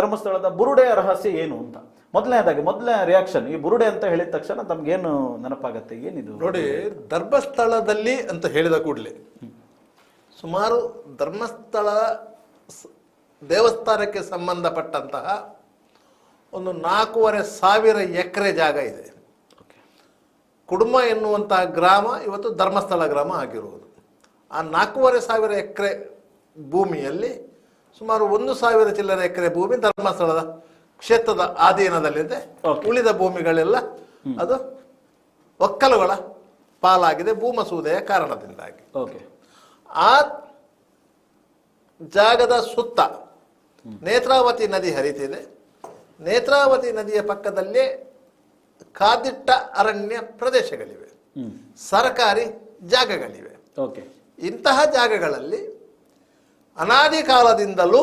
ಧರ್ಮಸ್ಥಳದ ಬುರುಡೆಯ ರಹಸ್ಯ ಏನು ಅಂತ? ಮೊದಲನೇದಾಗಿ ಮೊದಲನೇ ರಿಯಾಕ್ಷನ್ ಈ ಬುರುಡೆ ಅಂತ ಹೇಳಿದ ತಕ್ಷಣ ತಮ್ಗೇನು ನೆನಪಾಗತ್ತೆ? ಏನಿದು? ನೋಡಿ ಧರ್ಮಸ್ಥಳದಲ್ಲಿ ಅಂತ ಹೇಳಿದ ಕೂಡಲೇ ಸುಮಾರು ಧರ್ಮಸ್ಥಳ ದೇವಸ್ಥಾನಕ್ಕೆ ಸಂಬಂಧಪಟ್ಟಂತಹ ಒಂದು ನಾಲ್ಕೂವರೆ ಸಾವಿರ ಎಕರೆ ಜಾಗ ಇದೆ. ಕುಡುಮ ಎನ್ನುವಂತಹ ಗ್ರಾಮ ಇವತ್ತು ಧರ್ಮಸ್ಥಳ ಗ್ರಾಮ ಆಗಿರುವುದು. ಆ ನಾಲ್ಕೂವರೆ ಸಾವಿರ ಎಕರೆ ಭೂಮಿಯಲ್ಲಿ ಸುಮಾರು ಒಂದು ಸಾವಿರ ಚಿಲ್ಲರೆ ಎಕರೆ ಭೂಮಿ ಧರ್ಮಸ್ಥಳದ ಕ್ಷೇತ್ರದ ಅಧೀನದಲ್ಲಿದೆ. ಉಳಿದ ಭೂಮಿಗಳೆಲ್ಲ ಅದು ಒಕ್ಕಲುಗಳ ಪಾಲಾಗಿದೆ ಭೂಮಸೂದೆಯ ಕಾರಣದಿಂದಾಗಿ. ಆ ಜಾಗದ ಸುತ್ತ ನೇತ್ರಾವತಿ ನದಿ ಹರಿತಿದೆ. ನೇತ್ರಾವತಿ ನದಿಯ ಪಕ್ಕದಲ್ಲೇ ಕಾದಿಟ್ಟ ಅರಣ್ಯ ಪ್ರದೇಶಗಳಿವೆ. ಸರ್ಕಾರಿ ಜಾಗಗಳಿವೆ. ಇಂತಹ ಜಾಗಗಳಲ್ಲಿ ಅನಾದಿ ಕಾಲದಿಂದಲೂ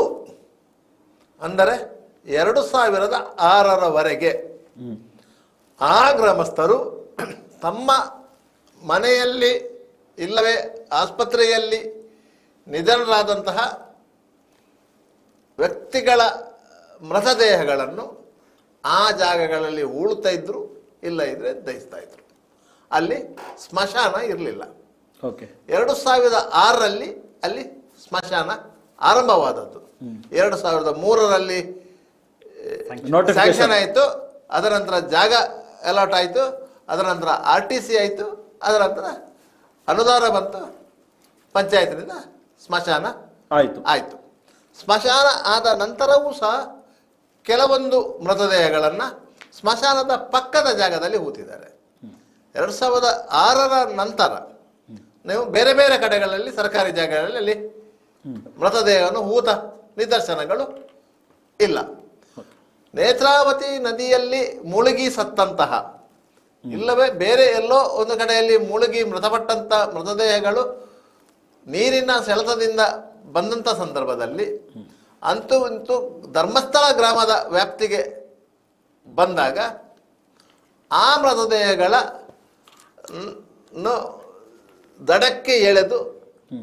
ಅಂದರೆ ಎರಡು ಸಾವಿರದ ಆರರವರೆಗೆ ಆ ಗ್ರಾಮಸ್ಥರು ತಮ್ಮ ಮನೆಯಲ್ಲಿ ಇಲ್ಲವೇ ಆಸ್ಪತ್ರೆಯಲ್ಲಿ ನಿಧನರಾದಂತಹ ವ್ಯಕ್ತಿಗಳ ಮೃತದೇಹಗಳನ್ನು ಆ ಜಾಗಗಳಲ್ಲಿ ಉಳ್ತಾ ಇದ್ರು ಇಲ್ಲ ಇದ್ರೆ ದಹಿಸ್ತಾ ಇದ್ರು. ಅಲ್ಲಿ ಸ್ಮಶಾನ ಇರಲಿಲ್ಲ. ಓಕೆ ಎರಡು ಸಾವಿರದ ಆರರಲ್ಲಿ ಅಲ್ಲಿ ಸ್ಮಶಾನ ಆರಂಭವಾದದ್ದು. ಎರಡು ಸಾವಿರದ ಮೂರರಲ್ಲಿ. ಸ್ಯಾಂಕ್ಷನ್ ಆಯಿತು ಅದರ ನಂತರ ಜಾಗ ಅಲಾಟ್ ಆಯಿತು ಅದರ ನಂತರ ಆರ್ ಟಿ ಸಿ ಆಯಿತು ಅದರ ನಂತರ ಅನುದಾನ ಬಂತು ಪಂಚಾಯತ್ನಿಂದ ಸ್ಮಶಾನ ಆಯಿತು. ಆಯಿತು. ಸ್ಮಶಾನ ಆದ ನಂತರವೂ ಸಹ ಕೆಲವೊಂದು ಮೃತದೇಹಗಳನ್ನು ಸ್ಮಶಾನದ ಪಕ್ಕದ ಜಾಗದಲ್ಲಿ ಹೂತಿದ್ದಾರೆ. ಎರಡು ಸಾವಿರದ ಆರರ ನಂತರ ನೀವು ಬೇರೆ ಬೇರೆ ಕಡೆಗಳಲ್ಲಿ ಸರ್ಕಾರಿ ಜಾಗಗಳಲ್ಲಿ ಅಲ್ಲಿ ಮೃತದೇಹವನ್ನು ಹೂತ ನಿದರ್ಶನಗಳು ಇಲ್ಲ. ನೇತ್ರಾವತಿ ನದಿಯಲ್ಲಿ ಮುಳುಗಿ ಸತ್ತಂತಹ, ಇಲ್ಲವೇ ಬೇರೆ ಎಲ್ಲೋ ಒಂದು ಕಡೆಯಲ್ಲಿ ಮುಳುಗಿ ಮೃತಪಟ್ಟಂತ ಮೃತದೇಹಗಳು ನೀರಿನ ಸೆಳೆತದಿಂದ ಬಂದಂಥ ಸಂದರ್ಭದಲ್ಲಿ ಅಂತೂ ಇಂತೂ ಧರ್ಮಸ್ಥಳ ಗ್ರಾಮದ ವ್ಯಾಪ್ತಿಗೆ ಬಂದಾಗ ಆ ಮೃತದೇಹಗಳ ದಡಕ್ಕೆ ಎಳೆದು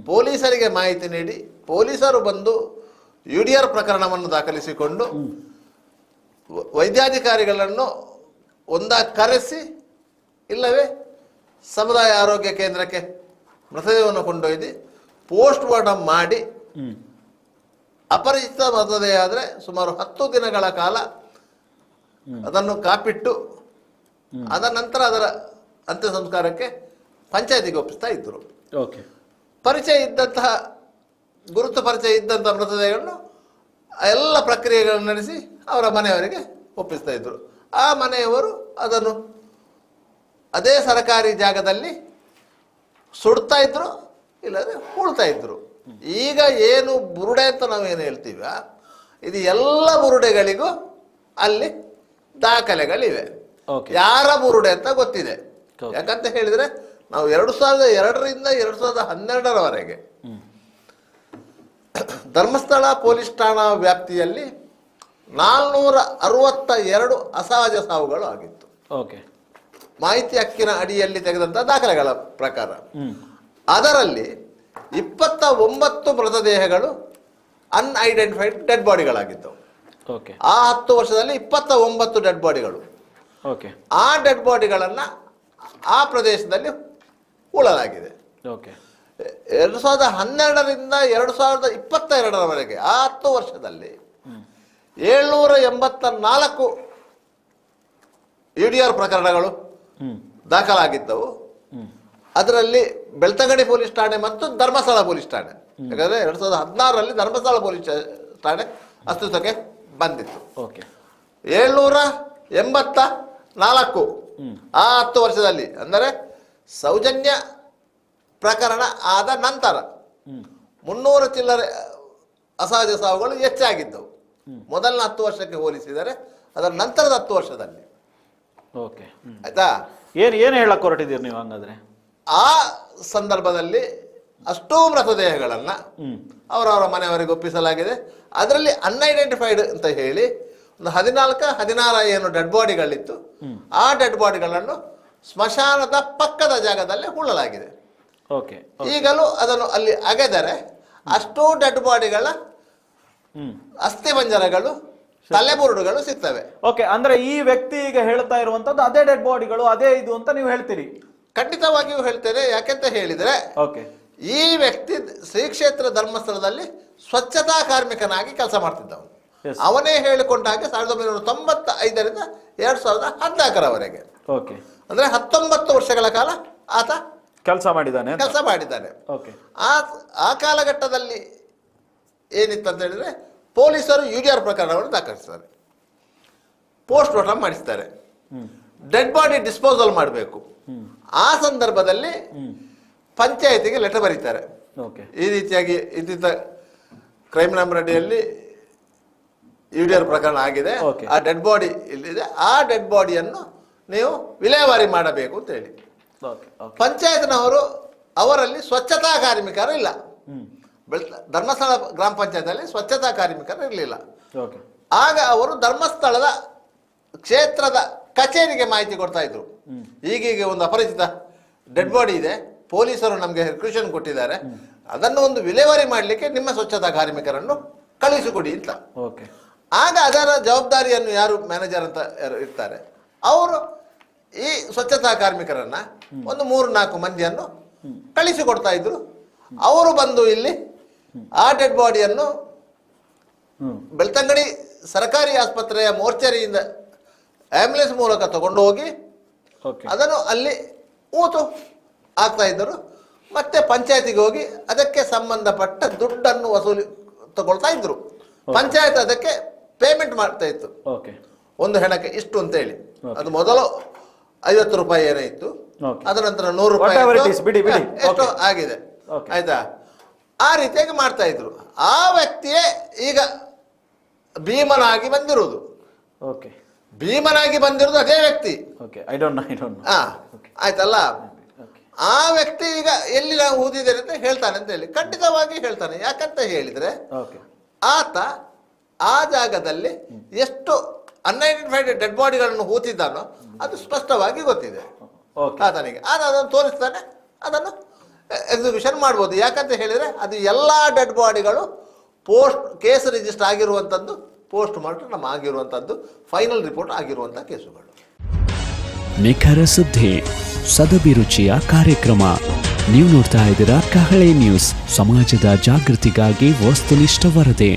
ಪೊಲೀಸರಿಗೆ ಮಾಹಿತಿ ನೀಡಿ ಪೊಲೀಸರು ಬಂದು ಯು ಡಿ ಆರ್ ಪ್ರಕರಣವನ್ನು ದಾಖಲಿಸಿಕೊಂಡು ವೈದ್ಯಾಧಿಕಾರಿಗಳನ್ನು ಒಂದ ಕರೆಸಿ ಇಲ್ಲವೇ ಸಮುದಾಯ ಆರೋಗ್ಯ ಕೇಂದ್ರಕ್ಕೆ ಮೃತದೇಹವನ್ನು ಕೊಂಡೊಯ್ದು ಪೋಸ್ಟ್ ಮಾರ್ಟಮ್ ಮಾಡಿ ಅಪರಿಚಿತ ಮೃತದೇಹ ಆದರೆ ಸುಮಾರು ಹತ್ತು ದಿನಗಳ ಕಾಲ ಅದನ್ನು ಕಾಪಿಟ್ಟು ಅದರ ನಂತರ ಅದರ ಅಂತ್ಯ ಸಂಸ್ಕಾರಕ್ಕೆ ಪಂಚಾಯತಿಗೆ ಒಪ್ಪಿಸ್ತಾ ಇದ್ದರು ಓಕೆ. ಪರಿಚಯ ಇದ್ದಂತಹ ಗುರುತು ಪರಿಚಯ ಇದ್ದಂಥ ಮೃತದೇಹಗಳನ್ನು ಎಲ್ಲ ಪ್ರಕ್ರಿಯೆಗಳನ್ನು ನಡೆಸಿ ಅವರ ಮನೆಯವರಿಗೆ ಒಪ್ಪಿಸ್ತಾ ಇದ್ದರು ಆ ಮನೆಯವರು ಅದನ್ನು ಅದೇ ಸರ್ಕಾರಿ ಜಾಗದಲ್ಲಿ ಸುಡ್ತಾ ಇದ್ರು ಇಲ್ಲದ್ರೆ ಉಳ್ತಾ ಇದ್ರು. ಈಗ ಏನು ಬುರುಡೆ ಅಂತ ನಾವೇನು ಹೇಳ್ತೀವ? ಇದು ಎಲ್ಲ ಬುರುಡೆಗಳಿಗೂ ಅಲ್ಲಿ ದಾಖಲೆಗಳಿವೆ. ಯಾರ ಬುರುಡೆ ಅಂತ ಗೊತ್ತಿದೆ. ಯಾಕಂತ ಹೇಳಿದ್ರೆ ನಾವು ಎರಡು ಸಾವಿರದ ಎರಡರಿಂದ ಎರಡು ಸಾವಿರದ ಹನ್ನೆರಡರವರೆಗೆ ಧರ್ಮಸ್ಥಳ ಪೊಲೀಸ್ ಠಾಣಾ ವ್ಯಾಪ್ತಿಯಲ್ಲಿ ನಾಲ್ನೂರ ಅರವತ್ತ ಎರಡು ಅಸಹಜ ಸಾವುಗಳು ಆಗಿತ್ತು. ಓಕೆ. ಮಾಹಿತಿ ಹಕ್ಕಿನ ಅಡಿಯಲ್ಲಿ ತೆಗೆದಂಥ ದಾಖಲೆಗಳ ಪ್ರಕಾರ. ಅದರಲ್ಲಿ ಇಪ್ಪತ್ತ ಒಂಬತ್ತು ಮೃತದೇಹಗಳು ಅನ್ಐಡೆಂಟಿಫೈಡ್ ಡೆಡ್ ಬಾಡಿಗಳಾಗಿತ್ತು ಓಕೆ. ಆ ಹತ್ತು ವರ್ಷದಲ್ಲಿ ಇಪ್ಪತ್ತ ಒಂಬತ್ತು ಡೆಡ್ ಬಾಡಿಗಳು ಓಕೆ. ಆ ಡೆಡ್ ಬಾಡಿಗಳನ್ನು ಆ ಪ್ರದೇಶದಲ್ಲಿ ಹೂಳಲಾಗಿದೆ. ಓಕೆ. ಎರಡು ಸಾವಿರದ ಹನ್ನೆರಡರಿಂದ ಎರಡು ಸಾವಿರದ ಇಪ್ಪತ್ತ ಎರಡರವರೆಗೆ ಆ ಹತ್ತು ವರ್ಷದಲ್ಲಿ ಏಳ್ನೂರ ಎಂಬತ್ತ ನಾಲ್ಕು ಇಡಿಆರ್ ಡಿ ಆರ್ ಪ್ರಕರಣಗಳು ದಾಖಲಾಗಿದ್ದವು. ಅದರಲ್ಲಿ ಬೆಳ್ತಂಗಡಿ ಪೊಲೀಸ್ ಠಾಣೆ ಮತ್ತು ಧರ್ಮಸ್ಥಳ ಪೊಲೀಸ್ ಠಾಣೆ. ಯಾಕಂದ್ರೆ ಎರಡ್ ಸಾವಿರದ ಹದಿನಾರರಲ್ಲಿ ಧರ್ಮಸ್ಥಳ ಪೊಲೀಸ್ ಠಾಣೆ ಅಸ್ತಿತ್ವಕ್ಕೆ ಬಂದಿತ್ತು. ಓಕೆ. ಏಳ್ನೂರ ಎಂಬತ್ತ ನಾಲ್ಕು ಆ ಹತ್ತು ವರ್ಷದಲ್ಲಿ ಅಂದರೆ ಸೌಜನ್ಯ ಪ್ರಕರಣ ಆದ ನಂತರ ಮುನ್ನೂರು ಚಿಲ್ಲರೆ ಅಸಹಜ ಸಾವುಗಳು ಹೆಚ್ಚಾಗಿದ್ದವು. ಮೊದಲನ ಹತ್ತು ವರ್ಷಕ್ಕೆ ಹೋಲಿಸಿದರೆ ಅದರ ನಂತರದ ಹತ್ತು ವರ್ಷದಲ್ಲಿ. ಓಕೆ. ಆಯ್ತಾ? ಏನು ಏನು ಹೇಳಕ್ಕೆ ಹೊರಟಿದ್ದೀರಿ ನೀವು ಹಂಗಾದ್ರೆ? ಆ ಸಂದರ್ಭದಲ್ಲಿ ಅಷ್ಟೂ ಮೃತದೇಹಗಳನ್ನು ಅವರವರ ಮನೆಯವರಿಗೆ ಒಪ್ಪಿಸಲಾಗಿದೆ. ಅದರಲ್ಲಿ ಅನ್ಐಡೆಂಟಿಫೈಡ್ ಅಂತ ಹೇಳಿ ಒಂದು ಹದಿನಾಲ್ಕು ಹದಿನಾರು ಏನು ಡೆಡ್ ಬಾಡಿಗಳಿತ್ತು ಆ ಡೆಡ್ ಬಾಡಿಗಳನ್ನು ಸ್ಮಶಾನದ ಪಕ್ಕದ ಜಾಗದಲ್ಲಿ ಹೂಳಲಾಗಿದೆ. ಓಕೆ ಈಗಲೂ ಅದನ್ನು ಅಲ್ಲಿ ಅಗೆದರೆ ಅಷ್ಟೂ ಡೆಡ್ ಬಾಡಿಗಳ ಅಸ್ಥಿಪಂಜರಗಳು ತಲೆಬುರುಡುಗಳು ಸಿಗ್ತವೆ. ಓಕೆ ಅಂದ್ರೆ ಈ ವ್ಯಕ್ತಿ ಈಗ ಹೇಳ್ತಾ ಇರುವಂತದ್ದು ಅದೇ ಡೆಡ್ ಬಾಡಿಗಳು ಅದೇ ಇದು ಅಂತ ನೀವು ಹೇಳ್ತೀರಿ? ಖಂಡಿತವಾಗಿಯೂ ಹೇಳ್ತೇನೆ ಯಾಕೆಂತ ಹೇಳಿದ್ರೆ ಓಕೆ. ಈ ವ್ಯಕ್ತಿ ಶ್ರೀ ಕ್ಷೇತ್ರ ಧರ್ಮಸ್ಥಳದಲ್ಲಿ ಸ್ವಚ್ಛತಾ ಕಾರ್ಮಿಕನಾಗಿ ಕೆಲಸ ಮಾಡ್ತಿದ್ದವನು. ಅವನೇ ಹೇಳಿಕೊಂಡ ಹಾಗೆ ಸಾವಿರದ ಒಂಬೈನೂರ ತೊಂಬತ್ತ ಐದರಿಂದ ಎರಡ್ ಸಾವಿರದ ಹದಿನಾಲ್ಕರವರೆಗೆ. ಓಕೆ. ಅಂದ್ರೆ ಹತ್ತೊಂಬತ್ತು ವರ್ಷಗಳ ಕಾಲ ಆತ ಕೆಲಸ ಮಾಡಿದ್ದಾನೆ ಕೆಲಸ ಮಾಡಿದ್ದಾನೆ. ಓಕೆ. ಆ ಆ ಕಾಲಘಟ್ಟದಲ್ಲಿ ಏನಿತ್ತು ಅಂತ ಹೇಳಿದ್ರೆ ಪೊಲೀಸರು ಯು ಡಿ ಆರ್ ಪ್ರಕರಣವನ್ನು ದಾಖಲಿಸ್ತಾರೆ. ಪೋಸ್ಟ್ ಮಾರ್ಟಮ್ ಮಾಡಿಸ್ತಾರೆ. ಡೆಡ್ ಬಾಡಿ ಡಿಸ್ಪೋಸಲ್ ಮಾಡಬೇಕು. ಆ ಸಂದರ್ಭದಲ್ಲಿ ಪಂಚಾಯತಿಗೆ ಲೆಟರ್ ಬರೀತಾರೆ. ಓಕೆ. ಈ ರೀತಿಯಾಗಿ ಇಂತಿಂತ ಕ್ರೈಮ್ ನಂಬರ್ ಅಡಿಯಲ್ಲಿ ಯು ಡಿ ಆರ್ ಪ್ರಕರಣ ಆಗಿದೆ. ಆ ಡೆಡ್ ಬಾಡಿ ಇಲ್ಲಿದೆ. ಆ ಡೆಡ್ ಬಾಡಿಯನ್ನು ನೀವು ವಿಲೇವಾರಿ ಮಾಡಬೇಕು ಅಂತ ಹೇಳಿ. ಪಂಚಾಯತ್ನವರು ಅವರಲ್ಲಿ ಸ್ವಚ್ಛತಾ ಕಾರ್ಮಿಕರು ಇಲ್ಲ. ಧರ್ಮಸ್ಥಳ ಗ್ರಾಮ ಪಂಚಾಯತಲ್ಲಿ ಸ್ವಚ್ಛತಾ ಕಾರ್ಮಿಕರು ಇರಲಿಲ್ಲ. ಆಗ ಅವರು ಧರ್ಮಸ್ಥಳದ ಕ್ಷೇತ್ರದ ಕಚೇರಿಗೆ ಮಾಹಿತಿ ಕೊಡ್ತಾ ಇದ್ರು. ಈಗೀಗ ಒಂದು ಅಪರಿಚಿತ ಡೆಡ್ ಬಾಡಿ ಇದೆ. ಪೊಲೀಸರು ನಮಗೆ ರಿಕ್ವೆಷನ್ ಕೊಟ್ಟಿದ್ದಾರೆ. ಅದನ್ನು ಒಂದು ವಿಲೇವಾರಿ ಮಾಡಲಿಕ್ಕೆ ನಿಮ್ಮ ಸ್ವಚ್ಛತಾ ಕಾರ್ಮಿಕರನ್ನು ಕಳಿಸಿಕೊಡಿ ಅಂತ. ಓಕೆ. ಆಗ ಅದರ ಜವಾಬ್ದಾರಿಯನ್ನು ಯಾರು ಮ್ಯಾನೇಜರ್ ಅಂತ ಇರ್ತಾರೆ? ಅವರು ಈ ಸ್ವಚ್ಛತಾ ಕಾರ್ಮಿಕರನ್ನ ಒಂದು ಮೂರು ನಾಲ್ಕು ಮಂದಿಯನ್ನು ಕಳಿಸಿಕೊಡ್ತಾ ಇದ್ರು. ಅವರು ಬಂದು ಇಲ್ಲಿ ಆ ಡೆಡ್ ಬಾಡಿಯನ್ನು ಬೆಳ್ತಂಗಡಿ ಸರ್ಕಾರಿ ಆಸ್ಪತ್ರೆಯ ಮೋರ್ಚರಿಯಿಂದ ಆಂಬ್ಯುಲೆನ್ಸ್ ಮೂಲಕ ತಗೊಂಡು ಹೋಗಿ ಅದನ್ನು ಅಲ್ಲಿ ಊತು ಆಗ್ತಾ ಇದ್ದರು. ಮತ್ತೆ ಪಂಚಾಯತಿಗೆ ಹೋಗಿ ಅದಕ್ಕೆ ಸಂಬಂಧಪಟ್ಟ ದುಡ್ಡನ್ನು ವಸೂಲಿ ತಗೊಳ್ತಾ ಇದ್ರು. ಪಂಚಾಯತ್ ಅದಕ್ಕೆ ಪೇಮೆಂಟ್ ಮಾಡ್ತಾ ಇತ್ತು. ಒಂದು ಹೆಣಕ್ಕೆ ಇಷ್ಟು ಅಂತ ಹೇಳಿ. ಅದು ಮೊದಲು ಐವತ್ತು ರೂಪಾಯಿ ಏನೋ ಇತ್ತು ಅದರ ಅದ ನಂತರ ನೂರು ರೂಪಾಯಿ ಎಷ್ಟೋ ಆಗಿದೆ. ಆಯ್ತಾ? ಆ ರೀತಿಯಾಗಿ ಮಾಡ್ತಾ ಇದ್ರು. ಆ ವ್ಯಕ್ತಿಯೇ ಈಗ ಭೀಮನಾಗಿ ಬಂದಿರುವುದು. ಓಕೆ ಭೀಮನಾಗಿ ಬಂದಿರುವುದು ಅದೇ ವ್ಯಕ್ತಿ. Okay I don't know I don't know ಆ ಆಯ್ತಲ್ಲ? ಆ ವ್ಯಕ್ತಿ ಈಗ ಎಲ್ಲಿ ನಾವು ಊದಿದ್ದೇನೆ ಅಂತ ಹೇಳ್ತಾನೆ ಅಂತ ಹೇಳಿ ಖಂಡಿತವಾಗಿ ಹೇಳ್ತಾನೆ. ಯಾಕಂತ ಹೇಳಿದ್ರೆ ಆತ ಆ ಜಾಗದಲ್ಲಿ ಎಷ್ಟು ಅನ್ಐಡೆಂಟಿಫೈಡ್ ಡೆಡ್ ಬಾಡಿಗಳನ್ನು ಹೂತಿದ್ದಾನೋ ಅದು ಸ್ಪಷ್ಟವಾಗಿ ಗೊತ್ತಿದೆ. ಓಕೆ ಆತನಿಗೆ. ಆತ ಅದನ್ನು ತೋರಿಸ್ತಾನೆ ಅದನ್ನು ಎಕ್ಸಿಬಿಷನ್ ಮಾಡ್ಬೋದು. ಯಾಕಂತ ಹೇಳಿದರೆ ಅದು ಎಲ್ಲ ಡೆಡ್ ಬಾಡಿಗಳು ಪೋಸ್ಟ್ ಕೇಸ್ ರಿಜಿಸ್ಟರ್ ಆಗಿರುವಂಥದ್ದು ಪೋಸ್ಟ್ ಮಾರ್ಟಮ್ ಆಗಿರುವಂಥದ್ದು ಫೈನಲ್ ರಿಪೋರ್ಟ್ ಆಗಿರುವಂಥ ಕೇಸುಗಳು. ನಿಖರ ಸುದ್ದಿ ಸದಭಿರುಚಿಯ ಕಾರ್ಯಕ್ರಮ. ನೀವು ನೋಡ್ತಾ ಇದ್ದೀರಾ ಕಹಳೆ ನ್ಯೂಸ್ ಸಮಾಜದ ಜಾಗೃತಿಗಾಗಿ ವಸ್ತುನಿಷ್ಠ ವರದಿ.